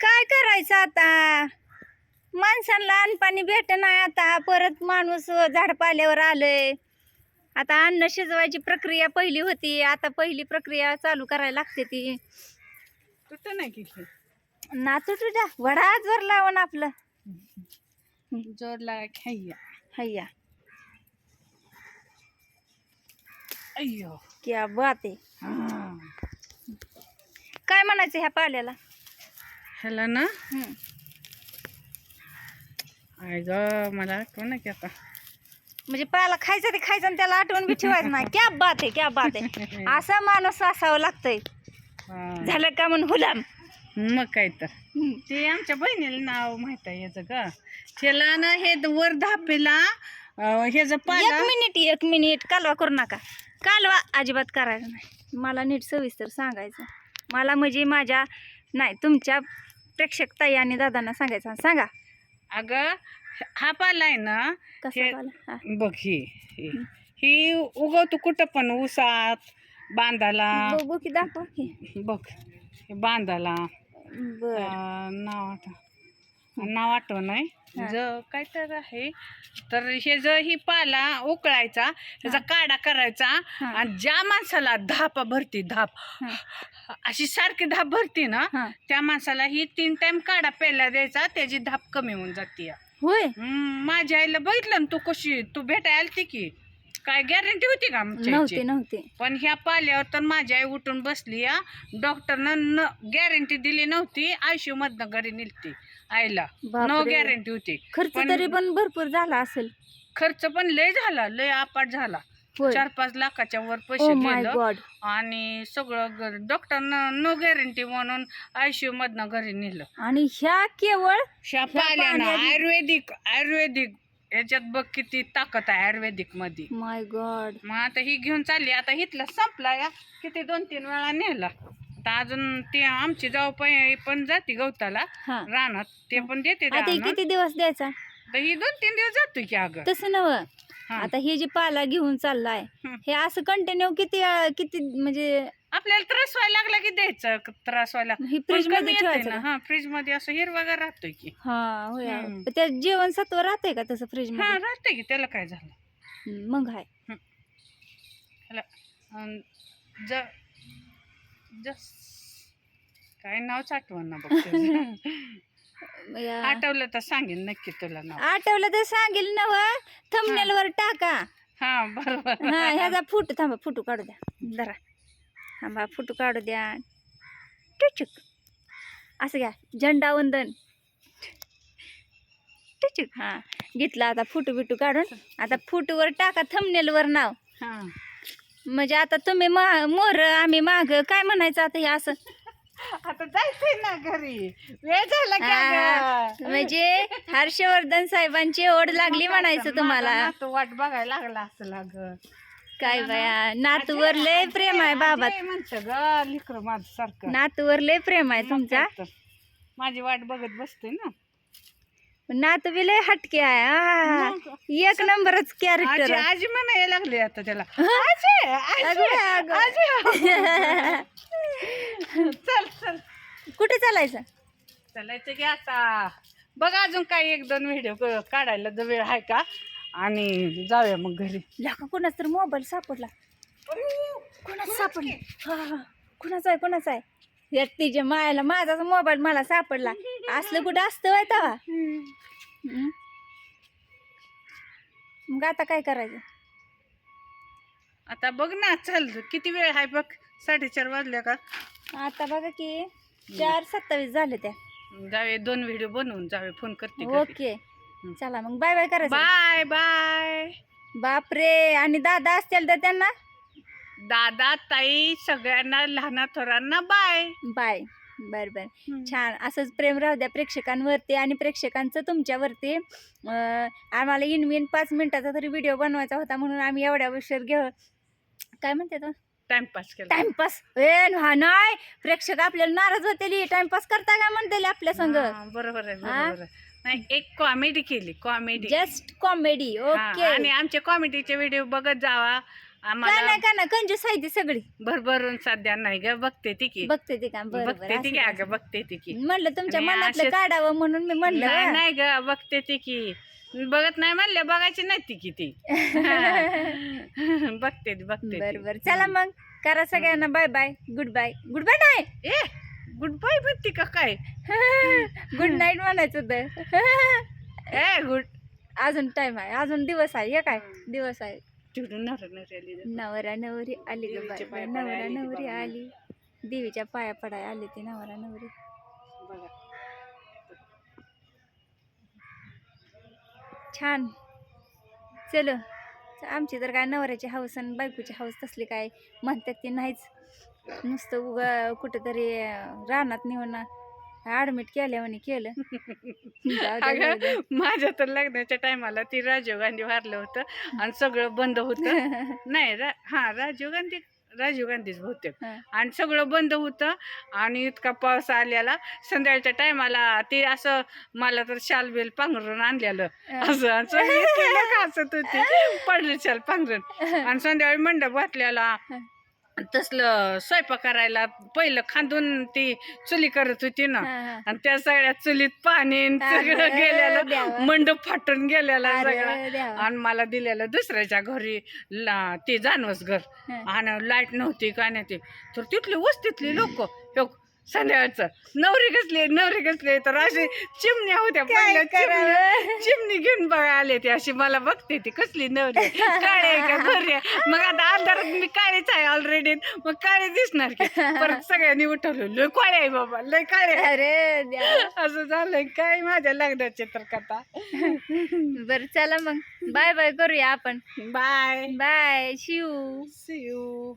काय करायचं आता? माणसांना अन्न भेट नाही आता. परत माणूस झाडपाल्यावर आलंय. आता अन्न शिजवायची प्रक्रिया पहिली होती. आता पहिली प्रक्रिया चालू करायला लागते ती. तुटं नाही की नातू तुझ्या वडा जोर लावून आपलं. खायया हैया अय्यो. क्या बात आहे. हा. काय म्हणायचं ह्या पाल्याला? ह्याला ना. आय ग मला आठवण की आता. म्हणजे पाला खायचं ते खायचं आणि त्याला आठवण बी ठेवायचं नाही. क्या बात आहे क्या बात आहे. असा माणूस असावं लागतंय. झालं का म्हणून हुलाम. मग काय तर. ते आमच्या बहिणीला नाव माहीत आहे याचं ग. त्याला ना हे वर धापेला ह्याचं एक पाला मिनिट एक मिनिट. कालवा करू नका. कालवा अजिबात करायचा नाही. मला नीट सविस्तर सांगायचं. मला म्हणजे माझ्या नाही तुमच्या प्रेक्षक ताई आणि दादांना सांगायचं. सांगा. अगं हा पाला आहे ना कसं हे- पाला? हा. बघ ही ही- ही उगवतो कुठं पण उसात बांधाला. बघू की दाखवा की. बघ हे बांधाला. बर. अं, नाव आठ नाव आठवण नाही? हा. ज काय तर आहे. तर हे ज ही पाला उकळायचा त्याचा काढा करायचा. आणि ज्या माणसाला धाप भरती धाप. अशी सारखी धाप भरती ना त्या माणसाला ही तीन टाइम काढा प्यायला द्यायचा त्याची धाप कमी होऊन जाते. होय? माझ्या आईला बघितलं ना तू कशी तू भेटायला आलती की? काय गॅरंटी होती का नव्हते? नव्हते. पण ह्या पाल्यावर तर माझी आई उठून बसली या डॉक्टरनं गॅरंटी दिली नव्हती आयशू मधनं घरी नेलती. आईला. नो बापरे. गॅरंटी होती. खर्च पण- तरी पण भरपूर झाला असेल. खर्च पण लय झाला लय अपाट झाला. होय. चार पाच लाखाच्या वर ओ पैसे माय गेलं गॉड आणि सगळं डॉक्टरनं नो गॅरंटी म्हणून आयशू मधनं घरी नेलं. आणि ह्या केवळ ह्या ह्या पाल्यानं पाल्याने- आयुर्वेदिक आयुर्वेदिक याच्यात बघ किती ताकद आहे आयुर्वेदिकमध्ये माय गॉड मग आता ही घेऊन चालली आता हिथला संपला या. किती दोन तीन वेळा नेला. आता अजून ते आमची जाऊ पण पण जाते गवताला हा. रानात. ते पण देते आता हे. किती दिवस द्यायचा? तर ही दोन तीन दिवस जातो की अगं. तसं नव हा. आता हे जे पाला घेऊन चाललाय हं. हे असं कंटिन्यू किती अं, किती म्हणजे आपल्याला त्रास व्हायला लागला की द्यायचं क- त्रास व्हायला. ही पण फ्रीज कमी मध्ये येतंय ठेवायचं ना. का? हा फ्रीजमध्ये असं हिरवागार राहतोय की. हा होय. हं. त्यात जेवण सत्व राहतंय का तसं फ्रीज हा मध्ये? राहतंय की त्याला काय झालं? हं, मग हाय. ह्याला अन ज जस काय नावच आठवण ना बघ आठवलं तर सांगेन नक्की तुला नाव. आठवलं तर सांगेल नव. थंबनेल वर टाका. हा बरोबर. हा ह्याचा फोटो थांबा फोटो काढू द्या. जरा. थांबा फोटो काढू द्या. टुचुक. असं घ्या. झेंडा वंदन. टुचुक. हा घेतला आता फोटो बिटू काढून. आता फोटोवर टाका थंबनेलवर नाव. हा. म्हणजे आता तुम्ही मा मोर आम्ही माग काय म्हणायचं आता हे असं? आता जायचंय ना घरी. वेळ झाला की हा. म्हणजे हर्षवर्धन साहेबांची ओढ लागली म्हणायचं तुम्हाला. नातू वाट बघायला लागला असं लाग काय बाया नातूवर लय प्रेम आहे बाबा म्हणतं ग लिकर माझ सारखं नातूवर लय प्रेम आहे तुमचा. माझी वाट बघत बसते ना. नातू बी लय हटके आहे आ. एक नंबरच आजी कॅरेक्टर आजी म्हणायला लागले आता त्याला. आजी, आजी, आजी. चल चल. कुठे चालायचं? चालायचं की आता. बघा अजून काही एक दोन व्हिडिओ काढायला जर वेळ आहे का? आणि जाऊया मग घरी. लाका कोणाच तर मोबाईल सापडला. कोणाच सापडला? हा, हा. कोणाचा आहे कोणाचा आहे? तिच्या मायाला माझाच मोबाईल मला सापडला. असलं कुठं असतं वय तवा? मग आता काय करायचं? आता बघ ना चल किती वेळ आहे बघ? साडेचार वाजल्या का? आता बघा की चार सत्तावीस झाले त्या. जाऊया दोन व्हिडिओ बनवून जाऊया फोन करते. ओके. चला मग बाय बाय करायचं. Bye bye. बापरे आणि दादा असतील तर त्यांना? दादा ताई सगळ्यांना लहाना थोरांना बाय बाय बर बर छान. असंच प्रेम राहू द्या प्रेक्षकांवरती आणि प्रेक्षकांचं तुमच्यावरती. अं, आम्हाला इनविन पाच मिनिटाचा तरी व्हिडिओ बनवायचा होता म्हणून आम्ही एवढ्या उशीर घेऊ काय म्हणते तो? टाइमपास केला. टाइमपास ए हा नाही प्रेक्षक आपल्याला नाराज होते टाइमपास करता काय म्हणते आपल्या संग? हा, बरोबर आहे हा? बरोबर आहे. नाही एक कॉमेडी केली कॉमेडी जस्ट कॉमेडी ओके आणि आमच्या कॉमेडीचे व्हिडिओ बघत जावा. का आम्हाला नाही का नाही कंजूस आहे ती सगळी. भरभरून सध्या नाही ग बघते ती की. बघते ती का? बरं बघते ती की अगं बघते ती की. म्हणलं तुमच्या आणि मनातलं असेच- काढावं म्हणून मी म्हणलं नाही. नाही ग बघते ती की. बघत नाही म्हणलं बघायची नाही ती किती बघते ती, बघते ती. बर बर. चला मग करा सगळ्यांना bye bye good bye good bye नाही ए गुड बाय म्हणते का काय? गुड नाईट म्हणायचं होतं ए गुड अजून टाइम आहे. अजून दिवस आहे हे काय? दिवस आहे. तिकडून नवरा नवरी आली. नवरा नवरी आली ग देवीच्या पाया नवरा पडायला आली ती नवरी. आली देवीच्या पाया पडाय आली ती नवरा नवरी बघा. छान चलो आमची तर काय नवऱ्याची हाऊस आणि बायकोची हाऊस तसली काय म्हणतात ती नाहीच नुसतं उगा कुठंतरी अं, रानात नेऊन केल्यावानी केलं. जाऊ दे, जाऊ दे. अगं माझ्या तर लग्नाच्या टायमाला ती राजीव गांधी वारलं होतं आणि सगळं बंद होतं. नाही रा हा राजीव गांधी राजीव गांधीच बहुतेक. हा. आणि सगळं बंद होतं आणि इतका पाऊस आलेला. संध्याकाळच्या टायमाला ते असं मला तर शाल बेल पांघरून आणलेलं. असं आणि सगळी इतकी लोकं हसत होती. पडलं शाल पांघरून. आणि संध्याकाळी मंडप घातलेला. तसलं स्वयंपाक करायला पहिलं खांदून ती चुली करत होती ना. आणि त्या सगळ्या चुलीत पाणी सगळं गेलेलं. मंडप फाटून गेलेला सगळा. आणि मला दिलेलं दुसऱ्याच्या घरी ला ते जानवस घर. आणि लाइट नव्हती काय नाही ते तर तिथली वस्तीतली लोक संध्याकाळचं. नवरी कसले नवरी कसले तर अशी चिमण्या होत्या पहिल्या चिमण्या? चिमणी घेऊन बघा आले ते अशी मला बघते ती कसली नवरी. काळी आहे का आहे? मग आता अंधारात मी काळीच आहे ऑलरेडी मग काळी दिसणार की. परत सगळ्यांनी उठवलं लय काळे आहे बाबा लय काळे आहे. अरे देवा. असं झालंय. काय माझ्या लग्नाची तर कथा बर चला मग. बाय बाय करूया आपण. बाय. बाय. शिव यू